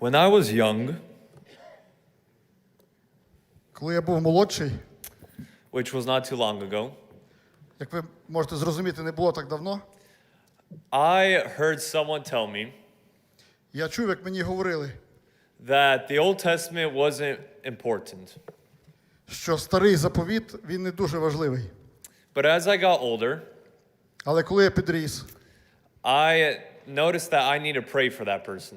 When I was young, Коли я був молодший, which was not too long ago, як ви можете зрозуміти, не було так давно. I heard someone tell me Я чув, як мені говорили, that the Old Testament wasn't important. що старий заповіт він не дуже важливий. But as I got older, Але коли я підріс, I noticed that I need to pray for that person.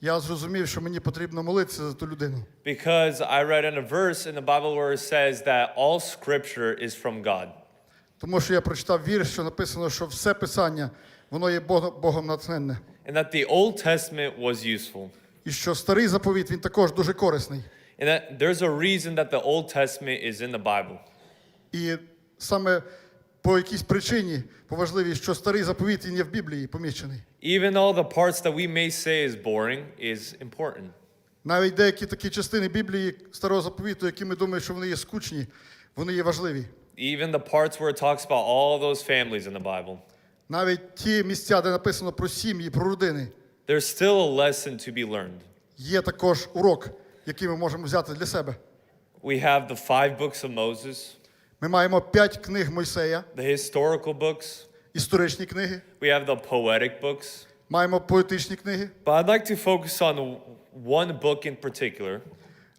Я зрозумів, що мені потрібно молитися за ту людину. Because I read in a verse in the Bible where it says that all scripture is from God. Тому що я прочитав вірш, що написано, що все писання воно є Богом, натхненне. And that the Old Testament was useful. І що старий заповіт він також дуже корисний. And that there's a reason that the Old Testament is in the Bible. І саме по якійсь причині, по що старий заповіт він є в Біблії поміщений. Even though the parts that we may say is boring is important. Навіть деякі такі частини Біблії старого заповіту, які ми думаємо, що вони є скучні, вони є важливі. Even the parts where it talks about all those families in the Bible. Навіть ті місця, де написано про сім'ї, про родини, There's still a lesson to be learned. є також урок, який ми можемо взяти для себе. We have the five books of Moses, Ми маємо п'ять книг Мойсея, the historical books, історичні книги, we have the poetic books. маємо поетичні книги. But I'd like to focus on one book in particular,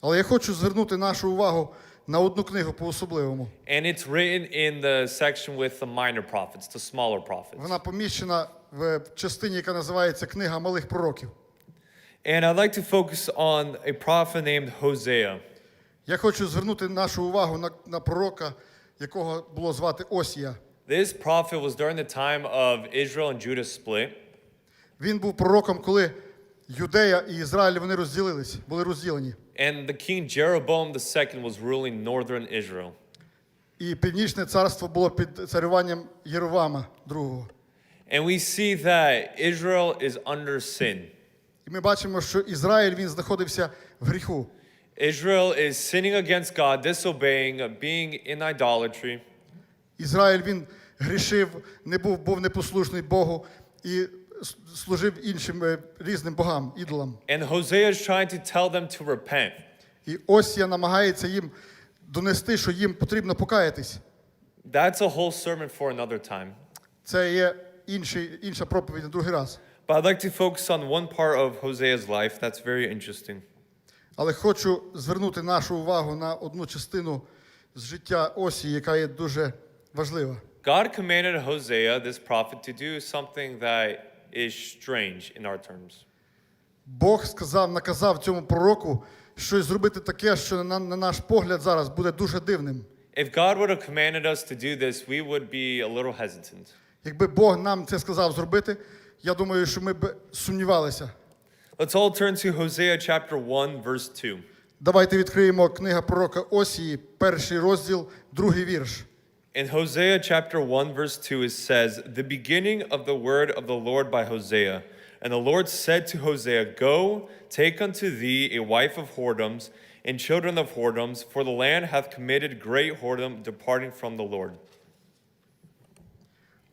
Але я хочу звернути нашу увагу на одну книгу по-особливому. and it's written in the section with the minor prophets, the smaller prophets. Вона поміщена в частині, яка називається Книга малих пророків. And I'd like to focus on a prophet named Hosea. Я хочу звернути нашу увагу на, на пророка, якого було звати Осія. This prophet was during the time of Israel and Judah split. Він був пророком, коли Юдея і Ізраїль вони розділились, були розділені. And the king Jeroboam II was ruling northern Israel. І північне царство було під царюванням Єровама II. And we see that Israel is under sin. І ми бачимо, що Ізраїль він знаходився в гріху. Israel is sinning against God, disobeying, uh, being in idolatry. Ізраїль він грішив, не був, був непослушний Богу і с- служив іншим е, різним богам, ідолам. And Hosea is trying to tell them to repent. І Осія намагається їм донести, що їм потрібно покаятись. That's a whole sermon for another time. Це є інший, інша проповідь на другий раз. But I'd like to focus on one part of Hosea's life that's very interesting. Але хочу звернути нашу увагу на одну частину з життя Осії, яка є дуже важлива. God commanded Hosea, this prophet, to do something that is strange in our terms. Бог сказав, наказав цьому пророку щось зробити таке, що на, на наш погляд зараз буде дуже дивним. If God would have commanded us to do this, we would be a little hesitant. Якби Бог нам це сказав зробити, я думаю, що ми б сумнівалися. Let's all turn to Hosea chapter 1, verse 2. Давайте відкриємо книга пророка Осії, перший розділ, другий вірш. In Hosea chapter 1, verse 2, it says, The beginning of the word of the Lord by Hosea. And the Lord said to Hosea, Go, take unto thee a wife of whoredoms and children of whoredoms, for the land hath committed great whoredom, departing from the Lord.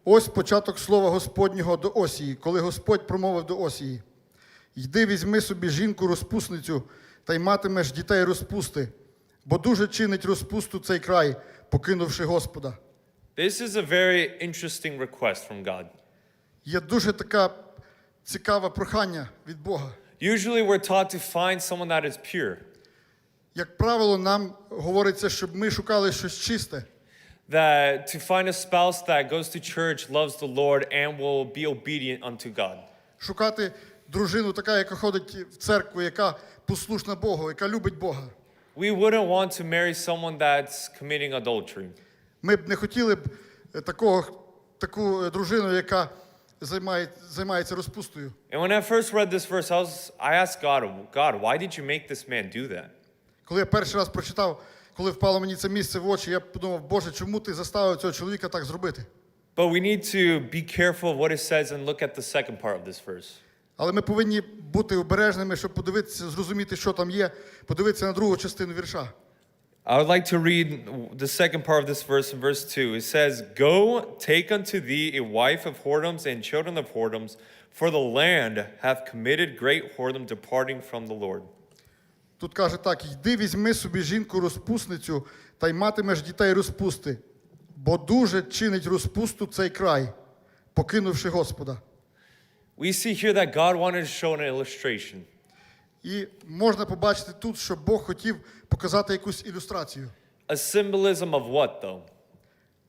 Ось початок слова Господнього до Осії, коли Господь промовив до Осії: Йди візьми собі жінку розпусницю, та й матимеш дітей розпусти, бо дуже чинить розпусту цей край, покинувши Господа. This is a very interesting request from God. Є дуже така цікаве прохання від Бога. Usually we're taught to find someone that is pure, Як правило, нам говориться, щоб ми шукали щось чисте, that to find a spouse that goes to church, loves the Lord, and will be obedient unto God. шукати дружину, така, яка ходить в церкву, яка послушна Богу, яка любить Бога. We wouldn't want to marry someone that's committing adultery. Ми б не хотіли б е, такого, таку е, дружину, яка займає, займається розпустою. And when I first read this verse, I was I asked God, God, why did you make this man do that? Коли я перший раз прочитав, коли впало мені це місце в очі, я подумав, Боже, чому ти заставив цього чоловіка так зробити? But we need to be careful of what it says and look at the second part of this verse. Але ми повинні бути обережними, щоб подивитися, зрозуміти, що там є, подивитися на другу частину вірша. I would like to read the second part of this verse in verse 2. It says, Go, take unto thee a wife of whoredoms and children of whoredoms, For the land hath committed great whoredom, departing from the Lord. Тут каже так: йди візьми собі жінку розпусницю та й матимеш дітей розпусти, бо дуже чинить розпусту цей край, покинувши Господа. We see here that God wanted to show an illustration. І можна побачити тут, що Бог хотів показати якусь ілюстрацію. A symbolism of what, though?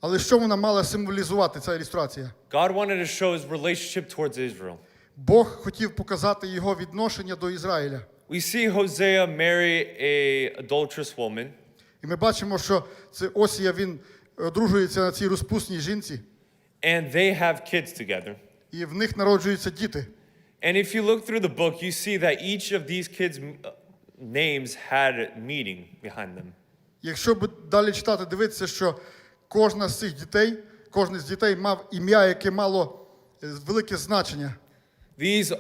Але що вона мала символізувати, ця ілюстрація? God wanted to show his relationship towards Israel. Бог хотів показати його відношення до Ізраїля. We see Hosea marry a adulterous woman, І ми бачимо, що це Осія він одружується на цій розпусній жінці, and they have kids together. І в них народжуються діти. And if you look through the book, you see that each of these kids' uh, names had meaning behind them. Якщо б далі читати, дивитися, що кожна з цих дітей, кожен з дітей мав ім'я, яке мало е, велике значення. These,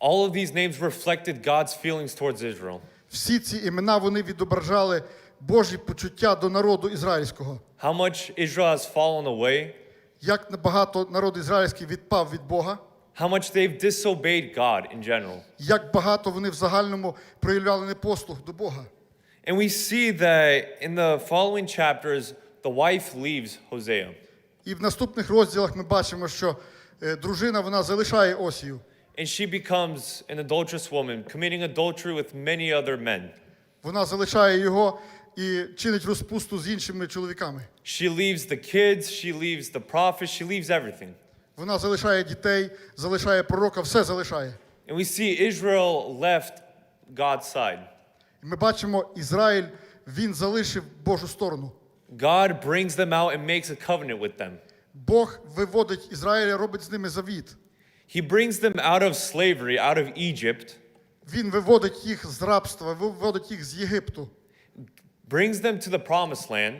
all of these names reflected God's feelings towards Israel. Всі ці імена вони відображали Божі почуття до народу ізраїльського. How much Israel has fallen away, Як набагато народ ізраїльський відпав від Бога, how much they've disobeyed God in general. як багато вони в загальному проявляли непослух до Бога. And we see that in the following chapters, the wife leaves Hosea. І в наступних розділах ми бачимо, що е, дружина вона залишає Осію. And she becomes an adulterous woman, committing adultery with many other men. Вона залишає його і чинить розпусту з іншими чоловіками. She leaves the kids, she leaves the prophets, she leaves everything. Вона залишає дітей, залишає пророка, все залишає. And we see Israel left God's side. І ми бачимо, Ізраїль він залишив Божу сторону. God brings them out and makes a covenant with them. Бог виводить Ізраїля, робить з ними завіт. He brings them out of slavery, out of Egypt, Він виводить їх з рабства, виводить їх з Єгипту, brings them to the promised land,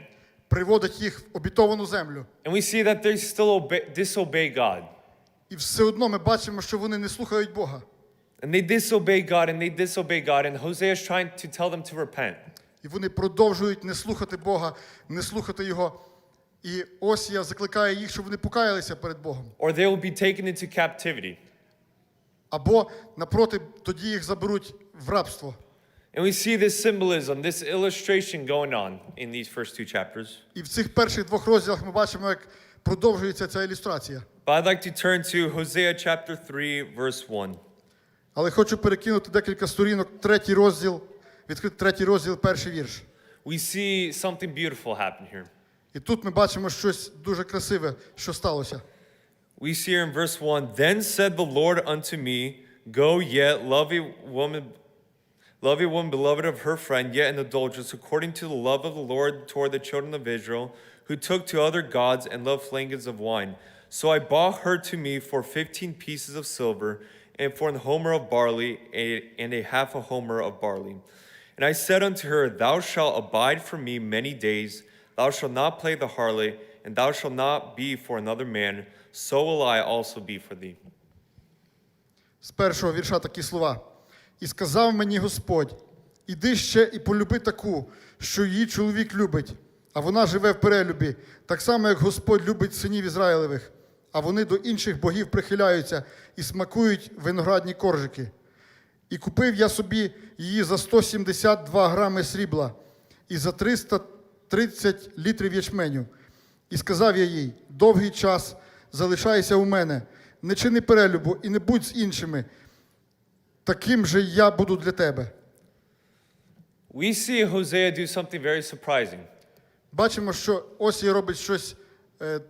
приводить їх в обітовану землю. and we see that they still obey, disobey God. І все одно ми бачимо, що вони не слухають Бога. And they disobey God and they disobey God, and Hosea is trying to tell them to repent. І вони продовжують не слухати Бога, не слухати Його. І Осія закликає їх, щоб вони покаялися перед Богом. Or they will be taken into captivity. Або напроти, тоді їх заберуть в рабство. And we see this symbolism, this illustration going on in these first two chapters. І в цих перших двох розділах ми бачимо, як продовжується ця ілюстрація. But I'd like to turn to Hosea chapter 3, verse 1. Але хочу перекинути декілька сторінок, третій розділ, відкрити третій розділ, перший вірш. We see something beautiful happen here. І тут ми бачимо щось дуже красиве, що сталося. We see here in verse 1 Then said the Lord unto me, Go yet, love a woman, love a woman beloved of her friend, yet an adulteress, according to the love of the Lord toward the children of Israel, who took to other gods and loved flagons of wine. So I bought her to me for fifteen pieces of silver, and for an homer of barley, a- and a half a homer of barley. And I said unto her, Thou shalt abide for me many days, thou shalt not play the harlot, and thou shalt not be for another man, so will I also be for thee. З першого вірша такі слова. І сказав мені Господь: іди ще і полюби таку, що її чоловік любить, а вона живе в перелюбі, так само, як Господь любить синів Ізраїлевих, а вони до інших богів прихиляються і смакують виноградні коржики. І купив я собі її за 172 грами срібла і за 330 літрів ячменю. І сказав я їй: довгий час залишайся у мене, не чини перелюбу і не будь з іншими. Таким же я буду для тебе. We see Hosea do something very surprising. Бачимо, що Осія робить щось, е,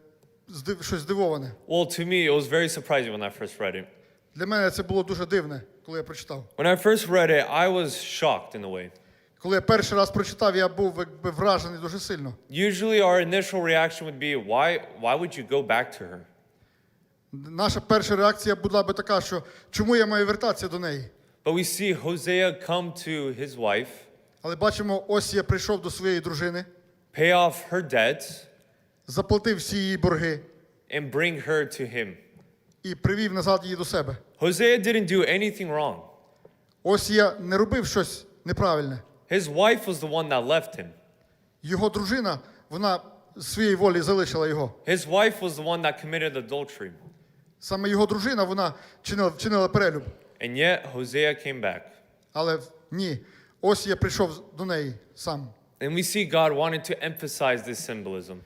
здив- щось здивоване. Well, to me, it was very surprising when I first read it. Для мене це було дуже дивне, коли я прочитав. When I first read it, I was shocked in a way. Коли я перший раз прочитав, я був якби вражений дуже сильно. Usually, our initial reaction would be, why, why would you go back to her? Наша перша реакція була би така, що чому я маю вертатися до неї? But we see Hosea come to his wife, Але бачимо, Осія прийшов до своєї дружини, pay off her debts, заплатив всі її борги and bring her to him. і привів назад її до себе. Hosea didn't do anything wrong. Осія не робив щось неправильне. His wife was the one that left him. Його дружина, вона з своєї волі залишила його. His wife was the one that committed adultery. Саме його дружина вона чинила, вчинила перелюб. And yet Hosea came back. Але ні, ось я прийшов до неї сам. And we see God wanted to emphasize this symbolism.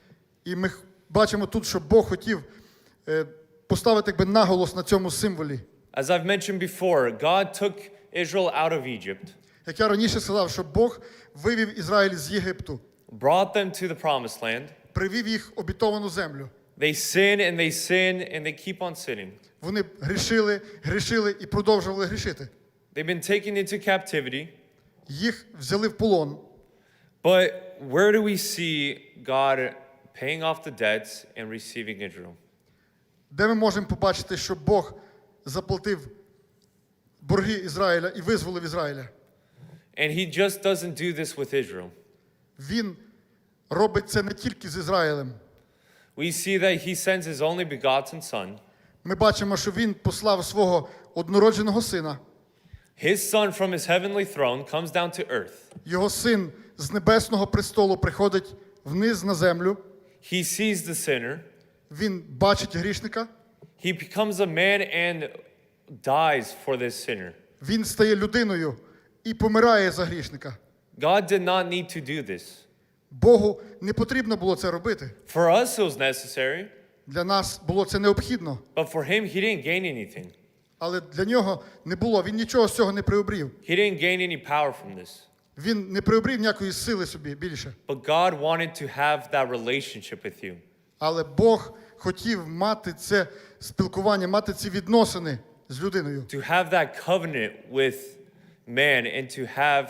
І ми бачимо тут, що Бог хотів е, поставити якби наголос на цьому символі. As I've mentioned before, God took Israel out of Egypt, Як я раніше сказав, що Бог вивів Ізраїль з Єгипту, brought them to the promised land. привів їх обітовану землю. They sin and they sin and they keep on sinning. Вони грішили, грішили і продовжували грішити. They've been taken into captivity. Їх взяли в полон. But where do we see God paying off the debts and receiving Israel? Де ми можемо побачити, що Бог заплатив борги Ізраїля і визволив Ізраїля? And he just doesn't do this with Israel. Він робить це не тільки з Ізраїлем. We see that he sends his only begotten son. Ми бачимо, що він послав свого однородженого сина. His son from his heavenly throne comes down to earth. Його син з небесного престолу приходить вниз на землю. He sees the sinner. Він бачить грішника. He becomes a man and dies for this sinner. Він стає людиною і помирає за грішника. God did not need to do this. Богу не потрібно було це робити. For us, it was necessary, Для нас було це необхідно, but for him, he didn't gain anything. але для нього не було. Він нічого з цього не приобрів. He didn't gain any power from this. Він не приобрів ніякої сили собі більше. But God wanted to have that relationship with you. Але Бог хотів мати це спілкування, мати ці відносини з людиною, to have that covenant with man and to have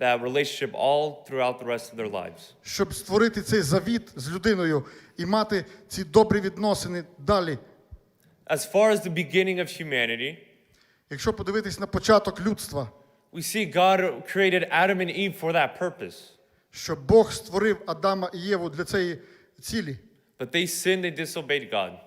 that relationship all throughout the rest of their lives. щоб створити цей завіт з людиною і мати ці добрі відносини далі. As far as the beginning of humanity, Якщо подивитись на початок людства, we see God created Adam and Eve for that purpose. що Бог створив Адама і Єву для цієї цілі, But they sinned, they disobeyed God.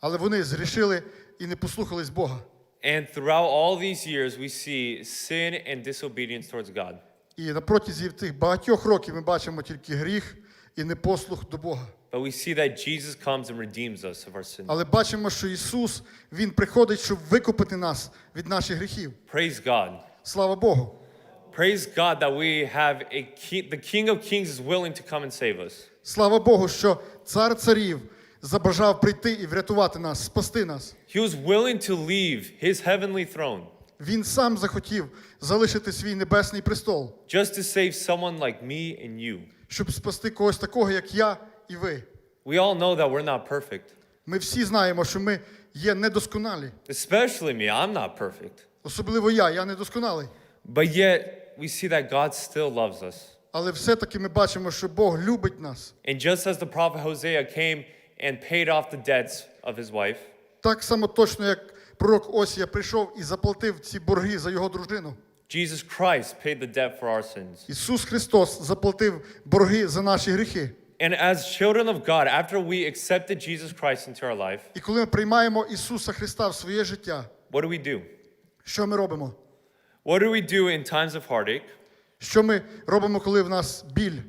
але вони згрішили і не послухались Бога. And throughout all these years, we see sin and disobedience towards God. І на протязі тих багатьох років ми бачимо тільки гріх і непослух до Бога. But we see that Jesus comes and redeems us of our sins. Але бачимо, що Ісус Він приходить, щоб викупити нас від наших гріхів. Praise God. Слава Богу! Praise God that we have a king, the King of Kings is willing to come and save us. Слава Богу, що цар царів забажав прийти і врятувати нас, спасти нас. He was willing to leave his heavenly throne Він сам захотів залишити свій небесний престол, just to save someone like me and you. щоб спасти когось такого, як я і ви. We all know that we're not perfect, Ми всі знаємо, що ми є недосконалі. especially me. I'm not perfect. Особливо я, я недосконалий. But yet, we see that God still loves us. Але все-таки ми бачимо, що Бог любить нас. And just as the prophet Hosea came and paid off the debts of his wife, Так само точно, як пророк Осія прийшов і заплатив ці борги за його дружину. Jesus Christ paid the debt for our sins. Ісус Христос заплатив борги за наші гріхи. And as children of God, after we accepted Jesus Christ into our life, І коли ми приймаємо Ісуса Христа в своє життя, what do we do? що ми робимо? What do we do in times of heartache? Що ми робимо, коли в нас біль?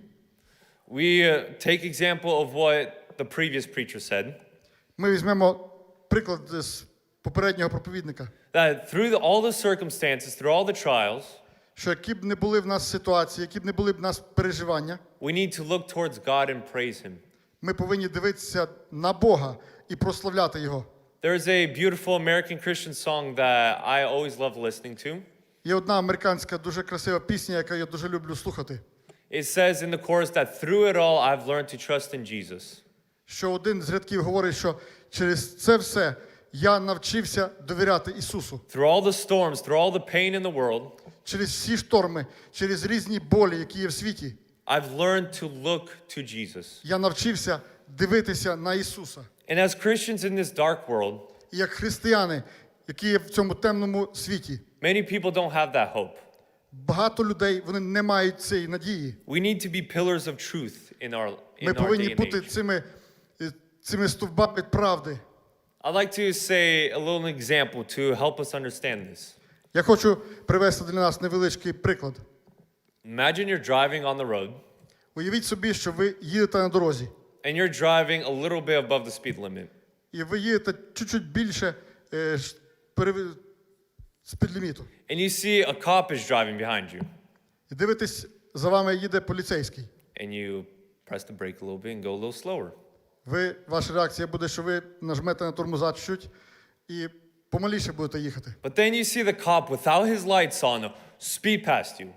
We uh, take example of what the previous preacher said, Ми візьмемо приклад з попереднього проповідника, that through the, all the circumstances, through all the trials, що які б не були в нас ситуації, які б не були в нас переживання, we need to look towards God and praise Him. ми повинні дивитися на Бога і прославляти Його. There's a beautiful American Christian song that I always love listening to. Є одна американська дуже красива пісня, яку я дуже люблю слухати. It says in the chorus that through it all, I've learned to trust in Jesus. Що один з рядків говорить, що через це все я навчився довіряти Ісусу. Through all the storms, through all the pain in the world, Через всі шторми, через різні болі, які є в світі, I've learned to look to Jesus. я навчився дивитися на Ісуса. And as Christians in this dark world, як християни, які є в цьому темному світі, many people don't have that hope. багато людей вони не мають цієї надії. We need to be pillars of truth in our, in Ми our day бути цими, е, цими стовбами правди. I'd like to say a little example to help us understand this. Я хочу привести для нас невеличкий приклад. Imagine you're driving on the road Уявіть собі, що ви їдете на дорозі, and you're driving a little bit above the speed limit. і ви їдете чуть-чуть більше е, ш- перев- з-під ліміту. and you see a cop is driving behind you, І дивитесь, за вами їде поліцейський. and you press the brake a little bit and go a little slower. Ви, ваша реакція буде, що ви нажмете на тормоза чуть і помаліше будете їхати. But then you see the cop without his lights on speed past you.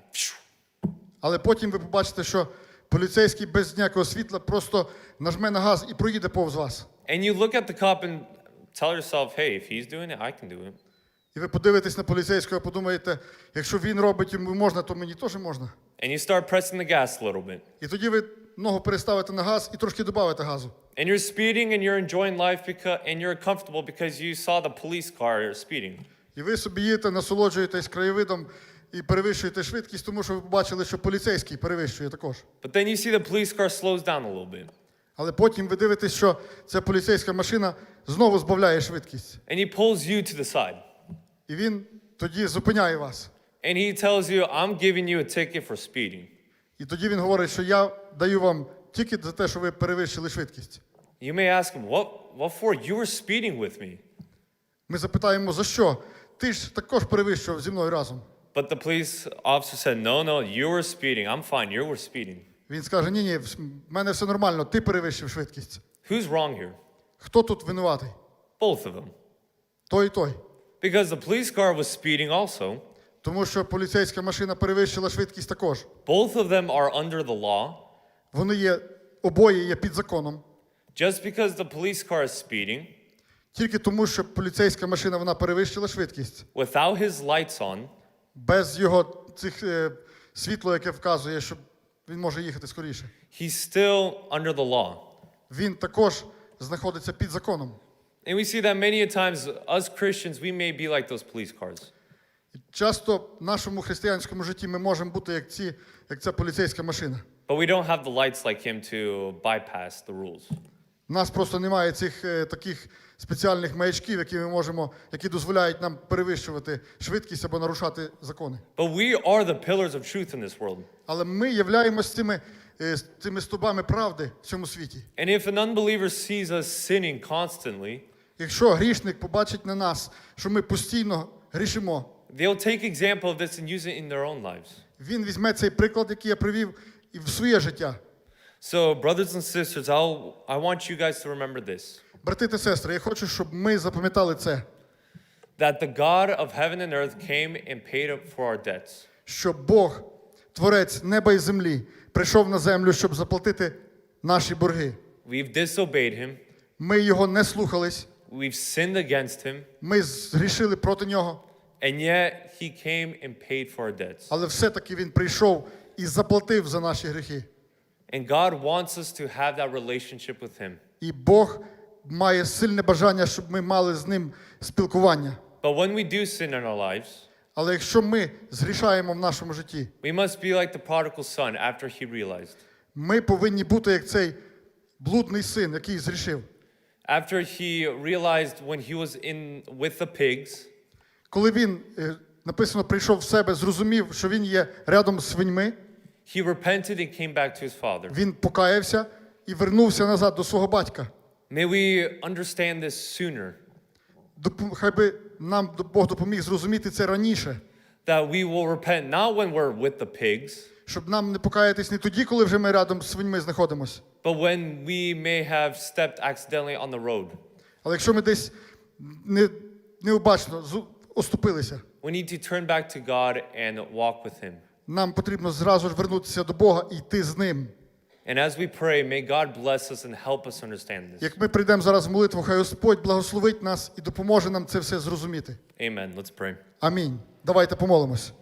Але потім ви побачите, що поліцейський без ніякого світла просто нажме на газ і проїде повз вас. And you look at the cop and tell yourself, hey, if he's doing it, I can do it. І ви подивитесь на поліцейського і подумаєте, якщо він робить йому можна, то мені теж можна. And you start pressing the gas a little bit. І тоді ви ногу переставите на газ і трошки додаєте газу. And you're speeding and you're enjoying life because and you're comfortable because you saw the police car speeding. І ви собі їдете, насолоджуєтесь краєвидом і перевищуєте швидкість, тому що ви побачили, що поліцейський перевищує також. But then you see the police car slows down a little bit. Але потім ви дивитесь, що ця поліцейська машина знову збавляє швидкість. And he pulls you to the side. І він тоді зупиняє вас. And he tells you, I'm giving you a ticket for speeding. І тоді він говорить, що я даю вам тільки за те, що ви перевищили швидкість. You may ask him, What what for? You were speeding with me. Ми запитаємо, за що? Ти ж також перевищував зі мною разом. But the police officer said, No, no, you were speeding. I'm fine. You were speeding. Він скаже: ні, ні, в мене все нормально, ти перевищив швидкість. Who's wrong here? Хто тут винуватий? Both of them. Той і той. Because the police car was speeding also. Тому що поліцейська машина перевищила швидкість також. Both of them are under the law. Вони є обоє є під законом. Just because the police car is speeding Тільки тому, що поліцейська машина вона перевищила швидкість. without his lights on, Без його цих е, світло, яке вказує, що він може їхати скоріше. he's still under the law. Він також знаходиться під законом. And we see that many a times, us Christians, we may be like those police cars. І часто в нашому християнському житті ми можемо бути як, ці, як ця поліцейська машина. But we don't have the lights like him to bypass the rules. У нас просто немає цих е, таких спеціальних маячків, які ми можемо, які дозволяють нам перевищувати швидкість або нарушати закони. But we are the pillars of truth in this world. Але ми являємося цими, е, цими стовбами правди в цьому світі. And if an unbeliever sees us sinning constantly, Якщо грішник побачить на нас, що ми постійно грішимо, they'll take example of this and use it in their own lives. він візьме цей приклад, який я привів, і в своє життя. So, brothers and sisters, I'll, I want you guys to remember this Брати та сестри, я хочу, щоб ми запам'ятали це, that the God of heaven and earth came and paid up for our debts. що Бог, творець неба і землі, прийшов на землю, щоб заплатити наші борги. We've disobeyed him, Ми його не слухались, we've sinned against him, ми згрішили проти нього, and yet he came and paid for our debts. але все-таки він прийшов і заплатив за наші гріхи. And God wants us to have that relationship with him. І Бог має сильне бажання, щоб ми мали з ним спілкування. But when we do sin in our lives, Але якщо ми згрішаємо в нашому житті, we must be like the prodigal son after he realized. ми повинні бути як цей блудний син, який згрішив. After he realized when he was in with the pigs, Коли він е, написано прийшов в себе, зрозумів, що він є рядом з свиньми, he repented and came back to his father. він покаявся і вернувся назад до свого батька. May we understand this sooner, Хай би нам Бог допоміг зрозуміти це раніше, that we will repent not when we're with the pigs, щоб нам не покаятись не тоді, коли вже ми рядом з свиньми знаходимося. but when we may have stepped accidentally on the road. Але якщо ми десь не, необачно оступилися, We need to turn back to God and walk with him. нам потрібно зразу ж вернутися до Бога і йти з ним. And as we pray, may God bless us and help us understand this. Як ми прийдемо зараз в молитву, хай Господь благословить нас і допоможе нам це все зрозуміти. Amen. Let's pray. Амінь. Давайте помолимось.